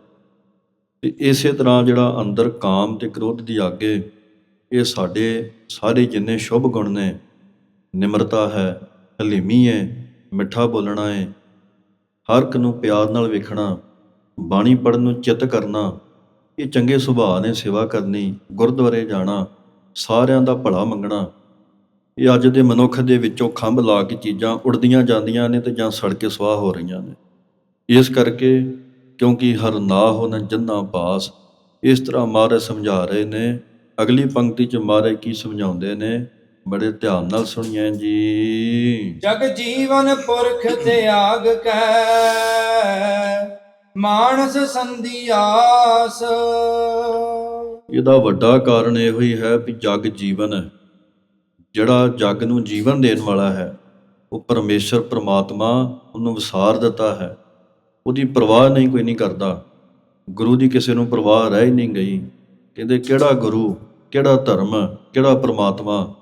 ਤੇ ਇਸੇ ਤਰ੍ਹਾਂ ਜਿਹੜਾ ਅੰਦਰ ਕਾਮ ਤੇ ਕ੍ਰੋਧ ਦੀ ਅੱਗ ਏ, ਇਹ ਸਾਡੇ ਸਾਰੇ ਜਿੰਨੇ ਸ਼ੁਭ ਗੁਣ ਨੇ, ਨਿਮਰਤਾ ਹੈ, ਹਲੀਮੀ ਹੈ ਮਿੱਠਾ ਬੋਲਣਾ ਹੈ ਹਰ ਇੱਕ ਨੂੰ ਪਿਆਰ ਨਾਲ ਵੇਖਣਾ, ਬਾਣੀ ਪੜਨ ਨੂੰ ਚਿੱਤ ਕਰਨਾ, ਇਹ ਚੰਗੇ ਸੁਭਾਅ ਨੇ ਸੇਵਾ ਕਰਨੀ, ਗੁਰਦੁਆਰੇ ਜਾਣਾ, ਸਾਰਿਆਂ ਦਾ ਭਲਾ ਮੰਗਣਾ ਇਹ ਅੱਜ ਦੇ ਮਨੁੱਖ ਦੇ ਵਿੱਚੋਂ ਖੰਭ ਲਾ ਕੇ ਚੀਜ਼ਾਂ ਉੜਦੀਆਂ ਜਾਂਦੀਆਂ ਨੇ ਤੇ ਜਾਂ ਸੜ ਕੇ ਸਵਾਹ ਹੋ ਰਹੀਆਂ ਨੇ। ਇਸ ਕਰਕੇ ਕਿਉਂਕਿ ਹਰ ਨਾ ਹੋਣ ਜੰਨਾ ਪਾਸ ਇਸ ਤਰ੍ਹਾਂ ਮਹਾਰਾਜ ਸਮਝਾ ਰਹੇ ਨੇ ਅਗਲੀ ਪੰਕਤੀ ਚ ਮਹਾਰਾਜ ਕੀ ਸਮਝਾਉਂਦੇ ਨੇ ਬੜੇ ਧਿਆਨ ਨਾਲ ਸੁਣੀਏ ਜੀ। ਜਗ ਜੀਵਨ ਪੁਰਖ ਤਿਆਗ ਕੈ ਮਾਨਸ ਸੰਧਿਆਸ ਇਹਦਾ ਵੱਡਾ ਕਾਰਨ ਇਹੋ ਹੀ ਹੈ ਵੀ ਜਗ ਜੀਵਨ ਹੈ ਜਿਹੜਾ ਜੱਗ ਨੂੰ ਜੀਵਨ ਦੇਣ ਵਾਲਾ ਹੈ, ਉਹ ਪਰਮੇਸ਼ਰ ਪ੍ਰਮਾਤਮਾ ਉਹਨੂੰ ਵਿਸਾਰ ਦਿੱਤਾ ਹੈ। ਉਹਦੀ ਪਰਵਾਹ ਨਹੀਂ ਕੋਈ ਨਹੀਂ ਕਰਦਾ। ਗੁਰੂ ਦੀ ਕਿਸੇ ਨੂੰ ਪਰਵਾਹ ਰਹਿ ਹੀ ਨਹੀਂ ਗਈ। ਕਹਿੰਦੇ, ਕਿਹੜਾ ਗੁਰੂ, ਕਿਹੜਾ ਧਰਮ, ਕਿਹੜਾ ਪ੍ਰਮਾਤਮਾ?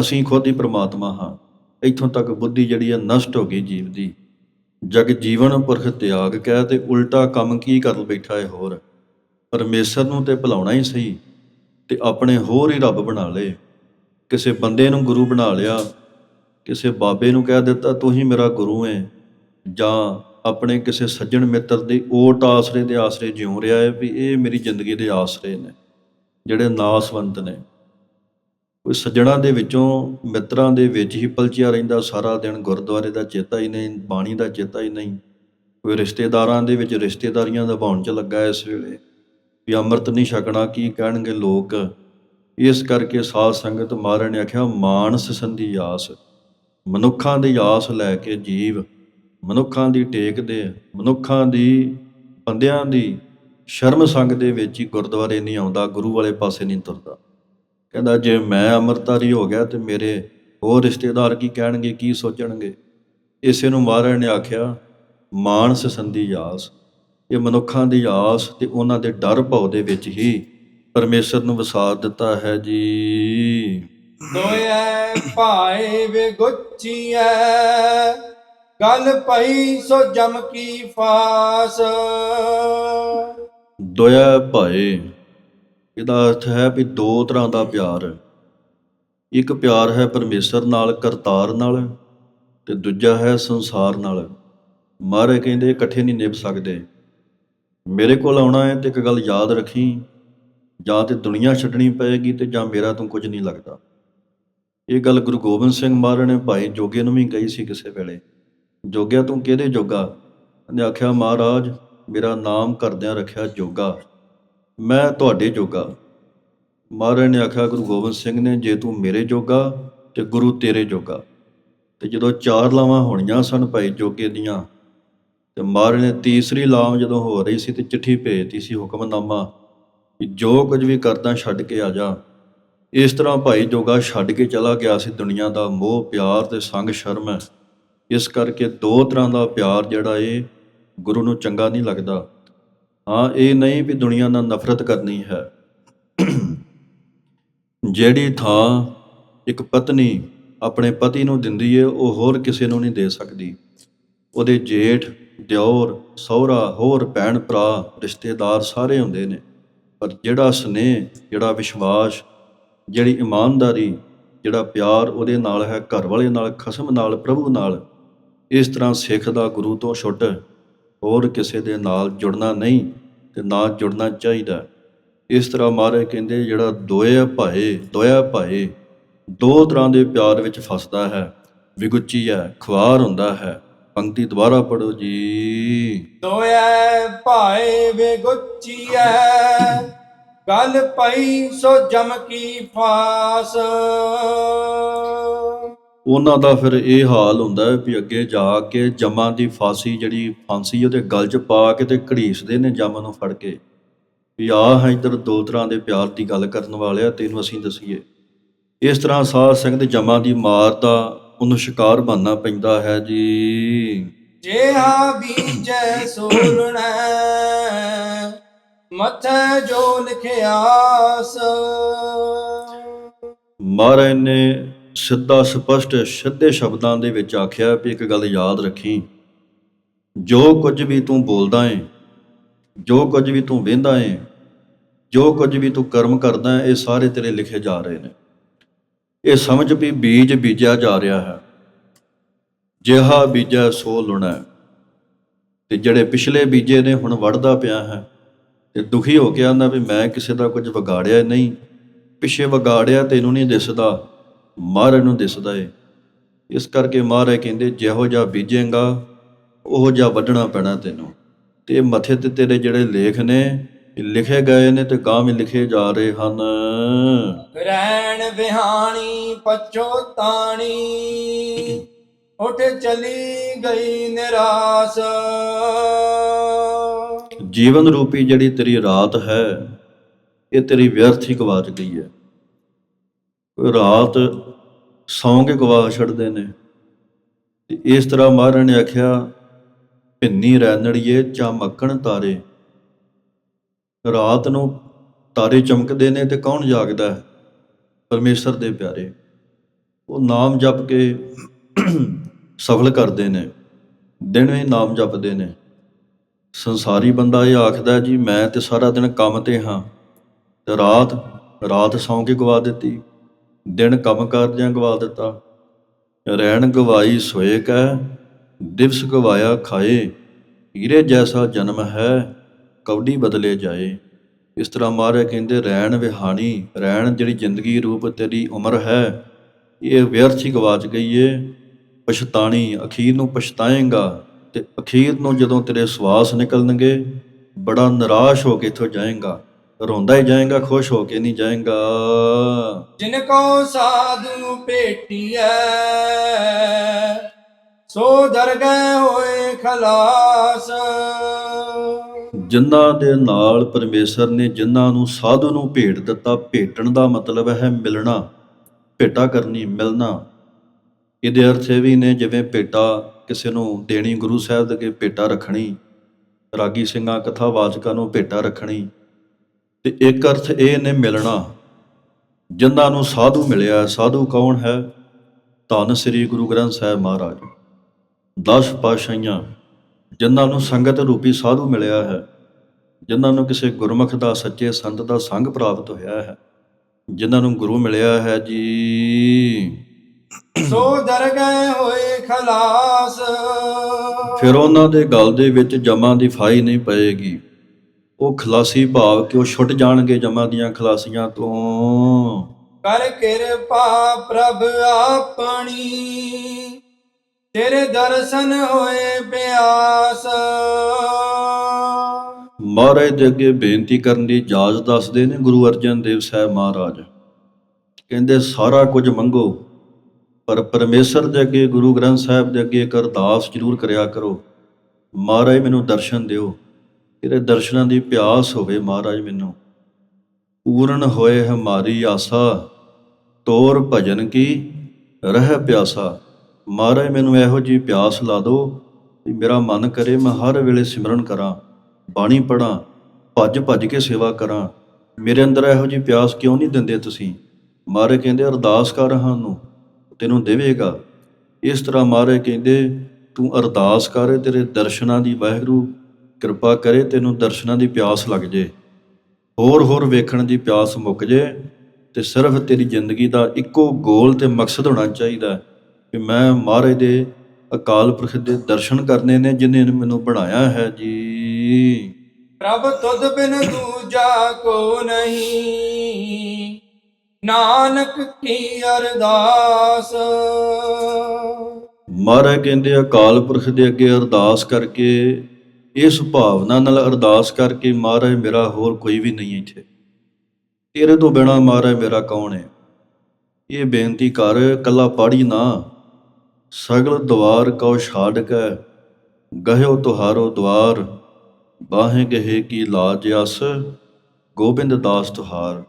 ਅਸੀਂ ਖੁਦ ਹੀ ਪ੍ਰਮਾਤਮਾ ਹਾਂ। ਇੱਥੋਂ ਤੱਕ ਬੁੱਧੀ ਜਿਹੜੀ ਹੈ, ਨਸ਼ਟ ਹੋ ਗਈ ਜੀਵ ਦੀ। ਜਗ ਜੀਵਨ, ਪੁਰਖ ਤਿਆਗ ਕਹਿ ਤੇ ਉਲਟਾ ਕੰਮ ਕੀ ਕਰ ਬੈਠਾ ਹੈ ਹੋਰ? ਪਰਮੇਸ਼ਰ ਨੂੰ ਤੇ ਭੁਲਾਉਣਾ ਹੀ ਸਹੀ ਤੇ ਆਪਣੇ ਹੋਰ ਹੀ ਰੱਬ ਬਣਾ ਲਏ ਕਿਸੇ ਬੰਦੇ ਨੂੰ ਗੁਰੂ ਬਣਾ ਲਿਆ, ਕਿਸੇ ਬਾਬੇ ਨੂੰ ਕਹਿ ਦਿੱਤਾ, ਤੂੰ ਹੀ ਮੇਰਾ ਗੁਰੂ ਹੈ। ਜਾਂ ਆਪਣੇ ਕਿਸੇ ਸੱਜਣ ਮਿੱਤਰ ਦੇ ਓਟ ਆਸਰੇ ਦੇ ਆਸਰੇ ਜਿਉ ਰਿਹਾ ਹੈ ਵੀ ਇਹ ਮੇਰੀ ਜ਼ਿੰਦਗੀ ਦੇ ਆਸਰੇ ਨੇ, ਜਿਹੜੇ ਨਾਸਵੰਤ ਨੇ। ਕੋਈ ਸੱਜਣਾ ਦੇ ਵਿੱਚੋਂ ਮਿੱਤਰਾਂ ਦੇ ਵਿੱਚ ਹੀ ਪਲਚਿਆ ਰਹਿੰਦਾ ਸਾਰਾ ਦਿਨ, ਗੁਰਦੁਆਰੇ ਦਾ ਚੇਤਾ ਹੀ ਨਹੀਂ, ਬਾਣੀ ਦਾ ਚੇਤਾ ਹੀ ਨਹੀਂ। ਕੋਈ ਰਿਸ਼ਤੇਦਾਰਾਂ ਦੇ ਵਿੱਚ ਰਿਸ਼ਤੇਦਾਰੀਆਂ ਨਿਭਾਉਣ 'ਚ ਲੱਗਾ ਇਸ ਵੇਲੇ, ਵੀ ਅੰਮ੍ਰਿਤ ਨਹੀਂ ਛਕਣਾ, ਕੀ ਕਹਿਣਗੇ ਲੋਕ? ਇਸ ਕਰਕੇ ਸਾਧ ਸੰਗਤ ਮਾਰਨ ਨੇ ਆਖਿਆ, ਮਾਨਸ ਸੰਧੀ ਆਸ। ਮਨੁੱਖਾਂ ਦੀ ਆਸ ਲੈ ਕੇ ਜੀਵ, ਮਨੁੱਖਾਂ ਦੀ ਟੇਕ ਦੇ, ਮਨੁੱਖਾਂ ਦੀ ਬੰਦਿਆਂ ਦੀ ਸ਼ਰਮ ਸੰਗ ਦੇ ਵਿੱਚ ਹੀ ਗੁਰਦੁਆਰੇ ਨਹੀਂ ਆਉਂਦਾ, ਗੁਰੂ ਵਾਲੇ ਪਾਸੇ ਨਹੀਂ ਤੁਰਦਾ। ਕਹਿੰਦਾ, ਜੇ ਮੈਂ ਅੰਮ੍ਰਿਤਧਾਰੀ ਹੋ ਗਿਆ ਤੇ ਮੇਰੇ ਹੋਰ ਰਿਸ਼ਤੇਦਾਰ ਕੀ ਕਹਿਣਗੇ, ਕੀ ਸੋਚਣਗੇ? ਇਸੇ ਨੂੰ ਮਹਾਰਾਜ ਨੇ ਆਖਿਆ, ਮਾਨਸ ਸੰਧੀ ਆਸ। ਇਹ ਮਨੁੱਖਾਂ ਦੀ ਆਸ ਤੇ ਉਹਨਾਂ ਦੇ ਡਰ ਭਉ ਦੇ ਵਿੱਚ ਹੀ ਪਰਮੇਸ਼ਰ ਨੂੰ ਵਸਾਰ ਦਿੱਤਾ ਹੈ ਜੀ। ਦੋਇ ਭਾਏ ਵੇ ਗੁੱਚੀਐ ਗਲ ਪਈ ਸੋ ਜਮ ਕੀ ਫਾਸ। ਦੋਇਆ ਭਾਏ ਇਹਦਾ ਅਰਥ ਹੈ ਵੀ ਦੋ ਤਰ੍ਹਾਂ ਦਾ ਪਿਆਰ। ਇੱਕ ਪਿਆਰ ਹੈ ਪਰਮੇਸ਼ਰ ਨਾਲ ਕਰਤਾਰ ਨਾਲ ਤੇ ਦੂਜਾ ਹੈ ਸੰਸਾਰ ਨਾਲ। ਮਹਾਰਾਜ ਕਹਿੰਦੇ ਇਕੱਠੇ ਨਹੀਂ ਨਿਭ ਸਕਦੇ। ਮੇਰੇ ਕੋਲ ਆਉਣਾ ਹੈ ਤੇ ਇੱਕ ਗੱਲ ਯਾਦ ਰੱਖੀ। ਜਾਂ ਤੇ ਦੁਨੀਆ ਛੱਡਣੀ ਪਏਗੀ ਤੇ ਜਾਂ ਮੇਰਾ ਤੋਂ ਕੁਝ ਨਹੀਂ ਲੱਗਦਾ। ਇਹ ਗੱਲ ਗੁਰੂ ਗੋਬਿੰਦ ਸਿੰਘ ਮਹਾਰਾਜ ਨੇ ਭਾਈ ਜੋਗੇ ਨੂੰ ਵੀ ਕਹੀ ਸੀ ਕਿਸੇ ਵੇਲੇ। ਜੋਗਿਆ ਤੂੰ ਕਿਹਦੇ ਜੋਗਾ? ਉਹਨੇ ਆਖਿਆ, ਮਹਾਰਾਜ, ਮੇਰਾ ਨਾਮ ਕਰਦਿਆਂ ਰੱਖਿਆ ਜੋਗਾ। ਮੈਂ ਤੁਹਾਡੇ ਜੋਗਾ। ਮਹਾਰਾਜ ਨੇ ਆਖਿਆ, ਗੁਰੂ ਗੋਬਿੰਦ ਸਿੰਘ ਨੇ, ਜੇ ਤੂੰ ਮੇਰੇ ਜੋਗਾ ਤੇ ਗੁਰੂ ਤੇਰੇ ਜੋਗਾ। ਤੇ ਜਦੋਂ ਚਾਰ ਲਾਵਾਂ ਹੋਣੀਆਂ ਸਨ ਭਾਈ ਜੋਗੇ ਦੀਆਂ, ਤੇ ਮਹਾਰਾਜ ਨੇ ਤੀਸਰੀ ਲਾਮ ਜਦੋਂ ਹੋ ਰਹੀ ਸੀ ਤੇ ਚਿੱਠੀ ਭੇਜਤੀ ਸੀ ਹੁਕਮਨਾਮਾ ਜੋ ਕੁਝ ਵੀ ਕਰਦਾ ਛੱਡ ਕੇ ਆ ਜਾ। ਇਸ ਤਰ੍ਹਾਂ ਭਾਈ ਜੋਗਾ ਛੱਡ ਕੇ ਚਲਾ ਗਿਆ ਸੀ ਦੁਨੀਆ ਦਾ ਮੋਹ, ਪਿਆਰ ਤੇ ਸੰਗ ਸ਼ਰਮ। ਹੈ ਇਸ ਕਰਕੇ ਦੋ ਤਰ੍ਹਾਂ ਦਾ ਪਿਆਰ ਜਿਹੜਾ ਏ, ਗੁਰੂ ਨੂੰ ਚੰਗਾ ਨਹੀਂ ਲੱਗਦਾ। ਹਾਂ, ਇਹ ਨਹੀਂ ਵੀ ਦੁਨੀਆ ਨਾਲ ਨਫ਼ਰਤ ਕਰਨੀ ਹੈ। ਜਿਹੜੀ ਥਾਂ ਇੱਕ ਪਤਨੀ ਆਪਣੇ ਪਤੀ ਨੂੰ ਦਿੰਦੀ ਏ, ਉਹ ਹੋਰ ਕਿਸੇ ਨੂੰ ਨਹੀਂ ਦੇ ਸਕਦੀ। ਉਹਦੇ ਜੇਠ, ਦਿਓਰ, ਸਹੁਰਾ, ਹੋਰ ਭੈਣ ਭਰਾ ਰਿਸ਼ਤੇਦਾਰ ਸਾਰੇ ਹੁੰਦੇ ਨੇ। ਪਰ ਜਿਹੜਾ ਸਨੇਹ, ਜਿਹੜਾ ਵਿਸ਼ਵਾਸ, ਜਿਹੜੀ ਇਮਾਨਦਾਰੀ, ਜਿਹੜਾ ਪਿਆਰ ਉਹਦੇ ਨਾਲ ਹੈ, ਘਰ ਵਾਲੇ ਨਾਲ, ਖਸਮ ਨਾਲ, ਪ੍ਰਭੂ ਨਾਲ, ਇਸ ਤਰ੍ਹਾਂ ਸਿੱਖ ਦਾ ਗੁਰੂ ਤੋਂ ਛੁੱਟ ਹੋਰ ਕਿਸੇ ਦੇ ਨਾਲ ਜੁੜਨਾ ਨਹੀਂ ਤੇ ਨਾ ਜੁੜਨਾ ਚਾਹੀਦਾ। ਇਸ ਤਰ੍ਹਾਂ ਮਹਾਰਾਜ ਕਹਿੰਦੇ, ਜਿਹੜਾ ਦੋਇਆ ਭਾਏ ਦੋਇਆ ਭਾਏ, ਦੋ ਤਰ੍ਹਾਂ ਦੇ ਪਿਆਰ ਵਿੱਚ ਫਸਦਾ ਹੈ, ਵਿਗੁੱਚੀ ਹੈ, ਖੁਆਰ ਹੁੰਦਾ ਹੈ। ਪੰਕਤੀ ਦੁਬਾਰਾ ਪੜੋ ਜੀ। ਦੋਇ ਭਾਏ ਵੇ ਗੁੱਚੀਐ ਗਲ ਪਈ ਸੋ ਜਮ ਕੀ ਫਾਸ। ਉਹਨਾਂ ਦਾ ਫਿਰ ਇਹ ਹਾਲ ਹੁੰਦਾ ਹੈ ਵੀ ਅੱਗੇ ਜਾ ਕੇ ਜਮਾਂ ਦੀ ਫਾਂਸੀ ਜਿਹੜੀ ਫਾਂਸੀ ਉਹਦੇ ਗਲ 'ਚ ਪਾ ਕੇ ਤੇ ਘੜੀਸਦੇ ਨੇ ਜਮ ਨੂੰ ਫੜ ਕੇ। ਵੀ ਆਹ ਹੈ ਇੱਧਰ ਦੋ ਤਰ੍ਹਾਂ ਦੇ ਪਿਆਰ ਦੀ ਗੱਲ ਕਰਨ ਵਾਲਿਆ ਤੈਨੂੰ ਅਸੀਂ ਦਸੀਏ। ਇਸ ਤਰ੍ਹਾਂ ਸਾਧ ਸੰਗਤ ਜਮਾਂ ਦੀ ਮਾਰ ਦਾ ਉਹਨੂੰ ਸ਼ਿਕਾਰ ਬਣਨਾ ਪੈਂਦਾ ਹੈ ਜੀ। ਜਿਹਾ ਬੀਜੈ ਸੋਲਣੈ ਮਥੈ ਜੋ ਲਿਖਿਆਸ ਮਹਾਰਾਜ ਨੇ ਸਿੱਧਾ ਸਪਸ਼ਟ ਸਿੱਧੇ ਸ਼ਬਦਾਂ ਦੇ ਵਿੱਚ ਆਖਿਆ ਵੀ ਇੱਕ ਗੱਲ ਯਾਦ ਰੱਖੀ। ਜੋ ਕੁਝ ਵੀ ਤੂੰ ਬੋਲਦਾ ਏ ਜੋ ਕੁਝ ਵੀ ਤੂੰ ਵੇਂਦਾ ਏ ਜੋ ਕੁਝ ਵੀ ਤੂੰ ਕਰਮ ਕਰਦਾ ਏ ਇਹ ਸਾਰੇ ਤੇਰੇ ਲਿਖੇ ਜਾ ਰਹੇ ਨੇ। ਇਹ ਸਮਝ ਵੀ ਬੀਜ ਬੀਜਿਆ ਜਾ ਰਿਹਾ ਹੈ। ਜਿਹਾ ਬੀਜਾ ਸੋ ਲੁਣਾ। ਹੈ। ਤੇ ਜਿਹੜੇ ਪਿਛਲੇ ਬੀਜੇ ਨੇ ਹੁਣ ਵੜਦਾ ਪਿਆ ਹੈ, ਤੇ ਦੁਖੀ ਹੋ ਕੇ ਆਂਦਾ ਵੀ ਮੈਂ ਕਿਸੇ ਦਾ ਕੁਝ ਵਿਗਾੜਿਆ ਨਹੀਂ। ਪਿੱਛੇ ਵਿਗਾੜਿਆ ਤੈਨੂੰ ਨਹੀਂ ਦਿਸਦਾ ਮਹਾਰਾਜ ਨੂੰ ਦਿਸਦਾ ਏ। ਇਸ ਕਰਕੇ ਮਹਾਰਾਜ ਕਹਿੰਦੇ, ਜਿਹੋ ਜਿਹਾ ਬੀਜੇਗਾ, ਉਹ ਜਿਹਾ ਵੱਢਣਾ ਪੈਣਾ ਤੈਨੂੰ। ਤੇ ਮੱਥੇ ਤੇ ਤੇਰੇ ਜਿਹੜੇ ਲੇਖ ਨੇ ਲਿਖੇ ਗਏ ਨੇ ਤੇ ਗਾਂ ਵੀ ਲਿਖੇ ਜਾ ਰਹੇ ਹਨ। ਰਹਿਣ ਵਿਹਾਣੀ ਪਛੋਤਾਣੀ ਉਠ ਚਲੀ ਗਈ ਨਿਰਾਸ। ਜੀਵਨ ਰੂਪੀ ਜਿਹੜੀ ਤੇਰੀ ਰਾਤ ਹੈ ਇਹ ਤੇਰੀ ਵਿਅਰਥ ਹੀ ਗਵਾਚ ਗਈ ਹੈ। ਰਾਤ ਸੌਂ ਕੇ ਗਵਾ ਛੱਡਦੇ ਨੇ। ਤੇ ਇਸ ਤਰ੍ਹਾਂ ਮਹਾਰਾਜ ਨੇ ਆਖਿਆ ਭਿੰਨੀ ਰੈਣੜੀਏ ਚਮਕਣ ਤਾਰੇ। ਰਾਤ ਨੂੰ ਤਾਰੇ ਚਮਕਦੇ ਨੇ ਤੇ ਕੌਣ ਜਾਗਦਾ ਹੈ? ਪਰਮੇਸ਼ਰ ਦੇ ਪਿਆਰੇ, ਉਹ ਨਾਮ ਜਪ ਕੇ ਸਫਲ ਕਰਦੇ ਨੇ, ਦਿਨ ਵੀ ਨਾਮ ਜਪਦੇ ਨੇ। ਸੰਸਾਰੀ ਬੰਦਾ ਇਹ ਆਖਦਾ ਜੀ, ਮੈਂ ਤੇ ਸਾਰਾ ਦਿਨ ਕੰਮ ਤੇ ਹਾਂ। ਤੇ ਰਾਤ ਰਾਤ ਸੌਂ ਕੇ ਗਵਾ ਦਿੱਤੀ। ਦਿਨ ਕੰਮ ਕਰਦਿਆਂ ਗਵਾ ਦਿੱਤਾ। ਰਹਿਣ ਗਵਾਈ ਸੋਏ ਕੈ, ਦਿਵਸ ਗਵਾਇਆ ਖਾਏ। ਹੀਰੇ ਜੈਸਾ ਜਨਮ ਹੈ। ਕੌਡੀ ਬਦਲੇ ਜਾਏ। ਇਸ ਤਰ੍ਹਾਂ ਮਹਾਰਾਜ ਕਹਿੰਦੇ, ਰਹਿਣ ਵਿਹਾਣੀ, ਰਹਿਣ ਜਿਹੜੀ ਜ਼ਿੰਦਗੀ ਰੂਪ ਤੇਰੀ ਉਮਰ ਹੈ, ਇਹ ਵਿਅਰਥ ਹੀ ਗਵਾਚ ਗਈ ਏ। ਪਛਤਾਣੀ, ਅਖੀਰ ਨੂੰ ਪਛਤਾਏਗਾ ਤੇ ਅਖੀਰ ਨੂੰ ਜਦੋਂ ਤੇਰੇ ਸਵਾਸ ਨਿਕਲਣਗੇ, ਬੜਾ ਨਿਰਾਸ਼ ਹੋ ਕੇ ਇੱਥੋਂ ਜਾਏਗਾ। ਰੋਂਦਾ ਹੀ ਜਾਏਗਾ, ਖੁਸ਼ ਹੋ ਕੇ ਨਹੀਂ ਜਾਏਗਾ। ਜਿਨ ਕੋ ਸਾਧੂ ਭੇਟੀਐ, ਸੋ ਦਰ ਹੋਏ ਖਲਾਸ। ਜਿਨ੍ਹਾਂ ਦੇ ਨਾਲ ਪਰਮੇਸ਼ਰ ਨੇ ਜਿਨ੍ਹਾਂ ਨੂੰ ਸਾਧੂ ਨੂੰ ਭੇਟ ਦਿੱਤਾ, ਭੇਟਣ ਦਾ ਮਤਲਬ ਹੈ ਮਿਲਣਾ, ਭੇਟਾ ਕਰਨੀ, ਮਿਲਣਾ। ਇਹਦੇ ਅਰਥ ਇਹ ਵੀ ਨੇ ਜਿਵੇਂ ਭੇਟਾ ਕਿਸੇ ਨੂੰ ਦੇਣੀ, ਗੁਰੂ ਸਾਹਿਬ ਦੇ ਕੇ ਭੇਟਾ ਰੱਖਣੀ, ਰਾਗੀ ਸਿੰਘਾਂ, ਕਥਾ ਵਾਚਕਾਂ ਨੂੰ ਭੇਟਾ ਰੱਖਣੀ। ਤੇ ਇੱਕ ਅਰਥ ਇਹ ਨੇ ਮਿਲਣਾ, ਜਿਨ੍ਹਾਂ ਨੂੰ ਸਾਧੂ ਮਿਲਿਆ। ਸਾਧੂ ਕੌਣ ਹੈ? ਧੰਨ ਸ੍ਰੀ ਗੁਰੂ ਗ੍ਰੰਥ ਸਾਹਿਬ ਮਹਾਰਾਜ। 10 ਪਾਤਸ਼ਾਹੀਆਂ। ਜਿਨ੍ਹਾਂ ਨੂੰ ਸੰਗਤ ਰੂਪੀ ਸਾਧੂ ਮਿਲਿਆ ਹੈ ਜਿਨ੍ਹਾਂ ਨੂੰ ਕਿਸੇ ਗੁਰਮੁਖ ਦਾ ਸੱਚੇ ਸੰਤ ਦਾ ਸੰਗ ਪ੍ਰਾਪਤ ਹੋਇਆ ਹੈ ਜਿਨ੍ਹਾਂ ਨੂੰ ਗੁਰੂ ਮਿਲਿਆ ਹੈ ਜੀ। ਸੋ ਦਰ ਗਏ ਹੋਏ ਖਲਾਸ। ਫਿਰ ਉਹਨਾਂ ਦੇ ਗਲ ਦੇ ਵਿੱਚ ਜਮਾਂ ਦੀ ਫਾਈ ਨਹੀਂ ਪਏਗੀ। ਉਹ ਖਲਾਸੀ ਭਾਵ ਕਿ ਉਹ ਛੁੱਟ ਜਾਣਗੇ ਜਮਾਂ ਦੀਆਂ ਖਲਾਸੀਆਂ ਤੋਂ। ਕਰ ਕਿਰਪਾ ਪ੍ਰਭ ਆਪਣੀ। ਤੇਰੇ ਦਰਸ਼ਨ ਹੋਏ ਪਿਆਸ ਮਹਾਰਾਜ ਦੇ ਅੱਗੇ ਬੇਨਤੀ ਕਰਨ ਦੀ ਇਜਾਜ਼ਤ ਦੱਸਦੇ ਨੇ ਗੁਰੂ ਅਰਜਨ ਦੇਵ ਸਾਹਿਬ ਮਹਾਰਾਜ। ਕਹਿੰਦੇ, ਸਾਰਾ ਕੁਝ ਮੰਗੋ, ਪਰ ਪਰਮੇਸ਼ਰ ਦੇ ਅੱਗੇ, ਗੁਰੂ ਗ੍ਰੰਥ ਸਾਹਿਬ ਦੇ ਅੱਗੇ ਇੱਕ ਅਰਦਾਸ ਜ਼ਰੂਰ ਕਰਿਆ ਕਰੋ। ਮਹਾਰਾਜ, ਮੈਨੂੰ ਦਰਸ਼ਨ ਦਿਓ। ਤੇਰੇ ਦਰਸ਼ਨਾਂ ਦੀ ਪਿਆਸ ਹੋਵੇ ਮਹਾਰਾਜ ਮੈਨੂੰ। ਪੂਰਨ ਹੋਏ ਹਮਾਰੀ ਆਸਾ, ਤੋਰ ਭਜਨ ਕੀ, ਰਹਿ ਪਿਆਸਾ। ਮਹਾਰਾਜ, ਮੈਨੂੰ ਇਹੋ ਜੀ ਪਿਆਸ ਲਾ ਦਿਓ ਵੀ ਮੇਰਾ ਮਨ ਕਰੇ, ਮੈਂ ਹਰ ਵੇਲੇ ਸਿਮਰਨ ਕਰਾਂ, ਬਾਣੀ ਪੜਾਂ ਭੱਜ ਭੱਜ ਕੇ ਸੇਵਾ ਕਰਾਂ। ਮੇਰੇ ਅੰਦਰ ਇਹੋ ਜੀ ਪਿਆਸ ਕਿਉਂ ਨਹੀਂ ਦਿੰਦੇ ਤੁਸੀਂ? ਮਹਾਰਾਜ ਕਹਿੰਦੇ, ਅਰਦਾਸ ਕਰ ਰਹਾ ਤੈਨੂੰ ਦੇਵੇਗਾ। ਇਸ ਤਰ੍ਹਾਂ ਮਹਾਰਾਜ ਕਹਿੰਦੇ, ਤੂੰ ਅਰਦਾਸ ਕਰ, ਤੇਰੇ ਦਰਸ਼ਨਾਂ ਦੀ ਵਾਹਿਗੁਰੂ ਕਿਰਪਾ ਕਰੇ, ਤੈਨੂੰ ਦਰਸ਼ਨਾਂ ਦੀ ਪਿਆਸ ਲੱਗ ਜੇ। ਹੋਰ ਹੋਰ ਵੇਖਣ ਦੀ ਪਿਆਸ ਮੁੱਕ ਜੇ, ਤੇ ਸਿਰਫ ਤੇਰੀ ਜ਼ਿੰਦਗੀ ਦਾ ਇੱਕੋ ਗੋਲ ਤੇ ਮਕਸਦ ਹੋਣਾ ਚਾਹੀਦਾ ਕਿ ਮੈਂ ਮਹਾਰਾਜ ਦੇ ਅਕਾਲ ਪੁਰਖ ਦੇ ਦਰਸ਼ਨ ਕਰਨੇ ਨੇ ਜਿਨੇ ਮੈਨੂੰ ਬਣਾਇਆ ਹੈ ਜੀ। ਪ੍ਰਭ ਤੁਧ ਬਿਨ ਦੂਜਾ ਕੋ ਨਹੀਂ। ਨਾਨਕ ਕੀ ਅਰਦਾਸ? ਮਹਾਰਾਜ ਕਹਿੰਦੇ ਅਕਾਲ ਪੁਰਖ ਦੇ ਅੱਗੇ ਅਰਦਾਸ ਕਰਕੇ ਇਸ ਭਾਵਨਾ ਨਾਲ ਅਰਦਾਸ ਕਰਕੇ ਮਹਾਰਾਜ ਮੇਰਾ ਹੋਰ ਕੋਈ ਵੀ ਨਹੀਂ ਇੱਥੇ। ਤੇਰੇ ਤੋਂ ਬਿਨਾ ਮਹਾਰਾਜ ਮੇਰਾ ਕੌਣ ਹੈ? ਇਹ ਬੇਨਤੀ ਕਰ ਕੱਲਾ ਪੜ੍ਹੀ ਨਾ। ਸਗਲ ਦਵਾਰ ਕਉ ਛਾੜ ਕੈ, ਗਹਿਓ ਤੁਹਾਰੋ ਦਵਾਰ, ਬਾਹੇ ਗਹੇ ਕੀ ਲਾਜ ਅਸ, ਗੋਬਿੰਦ ਦਾਸ ਤੁਹਾਰ।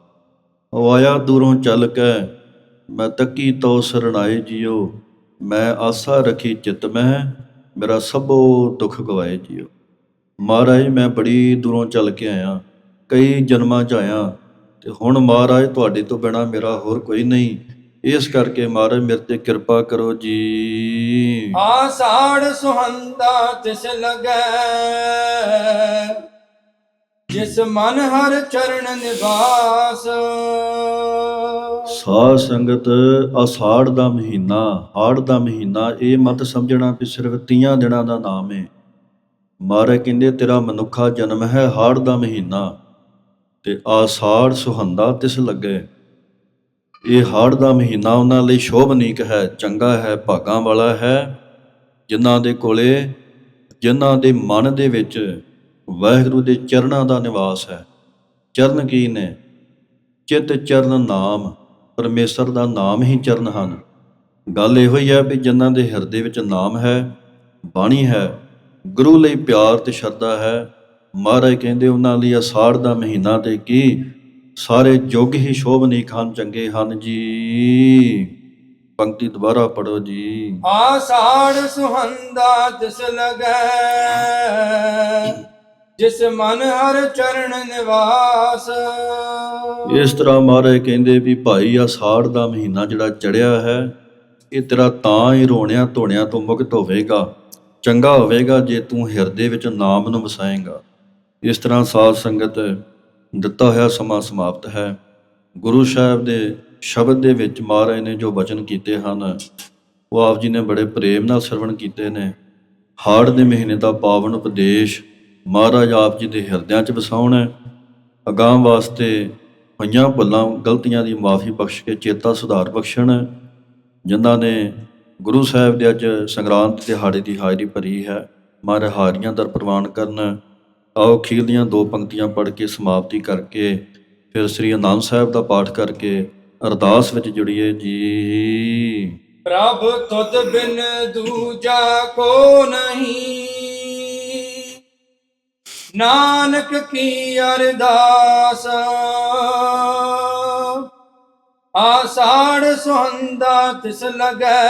ਉਹ ਆਇਆ ਦੂਰੋਂ ਚੱਲ ਕੇ, ਮੈਂ ਤੱਕੀ ਤੋ ਸਰਣਾਏ ਜਿਉ ਮੈਂ ਆਸਾ ਰਖੀ ਚਿਤ ਮੈਂ, ਮੇਰਾ ਸਭੋ ਦੁੱਖ ਗਵਾਏ ਜਿਉ ਮਹਾਰਾਜ, ਮੈਂ ਬੜੀ ਦੂਰੋਂ ਚੱਲ ਕੇ ਆਇਆ, ਕਈ ਜਨਮਾਂ ਚ ਆਇਆ ਤੇ ਹੁਣ ਮਹਾਰਾਜ ਤੁਹਾਡੇ ਤੋਂ ਬਿਨਾ ਮੇਰਾ ਹੋਰ ਕੋਈ ਨਹੀਂ। ਇਸ ਕਰਕੇ ਮਹਾਰਾਜ ਮੇਰੇ ਤੇ ਕਿਰਪਾ ਕਰੋ ਜੀ। ਆਸਾੜ ਸੁਹੰਦਾ ਤਿਸ ਲਗੈ। ਜਿਸ ਮਨ ਹਰ ਚਰਨ ਨਿਵਾਸ। ਸਾਧ ਸੰਗਤ ਆਸਾੜ ਦਾ ਮਹੀਨਾ ਹਾੜ ਦਾ ਮਹੀਨਾ ਇਹ ਮਤ ਸਮਝਣਾ ਵੀ ਸਿਰਫ 30 ਦਿਨਾਂ ਦਾ ਨਾਮ ਹੈ ਮਹਾਰਾਜ ਕਹਿੰਦੇ ਤੇਰਾ ਮਨੁੱਖਾ ਜਨਮ ਹੈ ਹਾੜ ਦਾ ਮਹੀਨਾ ਤੇ ਆਸਾੜ ਸੁਹੰਦਾ ਤਿਸ ਲੱਗੇ। ਇਹ ਹਾੜ ਦਾ ਮਹੀਨਾ ਉਹਨਾਂ ਲਈ ਸ਼ੋਭਨੀਕ ਹੈ, ਚੰਗਾ ਹੈ, ਭਾਗਾਂ ਵਾਲਾ ਹੈ। ਜਿਨ੍ਹਾਂ ਦੇ ਕੋਲੇ, ਜਿਨ੍ਹਾਂ ਦੇ ਮਨ ਦੇ ਵਿੱਚ ਵਾਹਿਗੁਰੂ ਦੇ ਚਰਨਾਂ ਦਾ ਨਿਵਾਸ ਹੈ। ਚਰਨ ਕੀ ਨੇ? ਚਿਤ ਚਰਨ ਨਾਮ, ਪਰਮੇਸ਼ਰ ਦਾ ਨਾਮ ਹੀ ਚਰਨ ਹਨ। ਗੱਲ ਇਹੋ ਹੀ ਹੈ ਵੀ ਜਿਨ੍ਹਾਂ ਦੇ ਹਿਰਦੇ ਵਿੱਚ ਨਾਮ ਹੈ, ਬਾਣੀ ਹੈ, ਗੁਰੂ ਲਈ ਪਿਆਰ ਤੇ ਸ਼ਰਧਾ ਹੈ। ਮਹਾਰਾਜ ਕਹਿੰਦੇ ਉਹਨਾਂ ਲਈ ਅਸਾੜ ਦਾ ਮਹੀਨਾ ਤੇ ਕੀ ਸਾਰੇ ਯੁੱਗ ਹੀ ਸ਼ੋਭਨੀਕ ਹਨ ਚੰਗੇ ਹਨ ਜੀ। ਪੰਕਤੀ ਦੁਬਾਰਾ ਪੜੋ ਜੀ। ਆਸਾੜ ਸੁਹੰਦਾ ਤਿਸ ਲਗੈ ਜਿਸ ਮਨ ਹਰ ਚਰਨ ਨਿਵਾਸ। ਇਸ ਤਰ੍ਹਾਂ ਮਹਾਰਾਜ ਕਹਿੰਦੇ ਵੀ ਭਾਈ ਅਸਾੜ ਦਾ ਮਹੀਨਾ ਜਿਹੜਾ ਚੜਿਆ ਹੈ ਇਹ ਤੇਰਾ ਤਾਂ ਹੀ ਰੋਣਿਆਂ ਧੋਣਿਆਂ ਤੋਂ ਮੁਕਤ ਹੋਵੇਗਾ ਚੰਗਾ ਹੋਵੇਗਾ ਜੇ ਤੂੰ ਹਿਰਦੇ ਵਿੱਚ ਨਾਮ ਨੂੰ ਵਸਾਏਂਗਾ ਇਸ ਤਰ੍ਹਾਂ ਸਾਧ ਸੰਗਤ ਦਿੱਤਾ ਹੋਇਆ ਸਮਾਂ ਸਮਾਪਤ ਹੈ। ਗੁਰੂ ਸਾਹਿਬ ਦੇ ਸ਼ਬਦ ਦੇ ਵਿੱਚ ਮਹਾਰਾਜ ਨੇ ਜੋ ਬਚਨ ਕੀਤੇ ਹਨ, ਉਹ ਆਪ ਜੀ ਨੇ ਬੜੇ ਪ੍ਰੇਮ ਨਾਲ ਸਰਵਣ ਕੀਤੇ ਨੇ। ਹਾੜ ਦੇ ਮਹੀਨੇ ਦਾ ਪਾਵਨ ਉਪਦੇਸ਼ ਮਹਾਰਾਜ ਆਪ ਜੀ ਦੇ ਹਿਰਦਿਆਂ 'ਚ ਵਸਾਉਣਾ ਹੈ। ਅਗਾਮ ਵਾਸਤੇ ਹੋਈਆਂ ਭੁੱਲਾਂ, ਗਲਤੀਆਂ ਦੀ ਮਾਫੀ ਬਖਸ਼ ਕੇ ਚੇਤਾ ਸੁਧਾਰ ਬਖਸ਼ਣ, ਜਿਨ੍ਹਾਂ ਨੇ ਗੁਰੂ ਸਾਹਿਬ ਦੇ ਅੱਜ ਸੰਗਰਾਂਦ ਦਿਹਾੜੇ ਦੀ ਹਾਜ਼ਰੀ ਭਰੀ ਹੈ। ਮਾਰੇ ਹਾਰੀਆਂ ਦਰ ਪ੍ਰਵਾਨ ਕਰਨ ਆਓ ਅਖੀਰਲੀਆਂ ਦੋ ਪੰਕਤੀਆਂ ਪੜ੍ਹ ਕੇ ਸਮਾਪਤੀ ਕਰਕੇ ਫਿਰ ਸ੍ਰੀ ਅਨੰਦ ਸਾਹਿਬ ਦਾ ਪਾਠ ਕਰਕੇ ਅਰਦਾਸ ਵਿੱਚ ਜੁੜੀਏ ਜੀ। ਪ੍ਰਭ ਤੁਧ ਬਿਨ ਦੂਜਾ ਕੋ ਨਹੀਂ। ਨਾਨਕ ਕੀ ਅਰਦਾਸ? ਆਸਾੜ ਸੁਹੰਦਾ ਤਿਸ ਲਗੈ।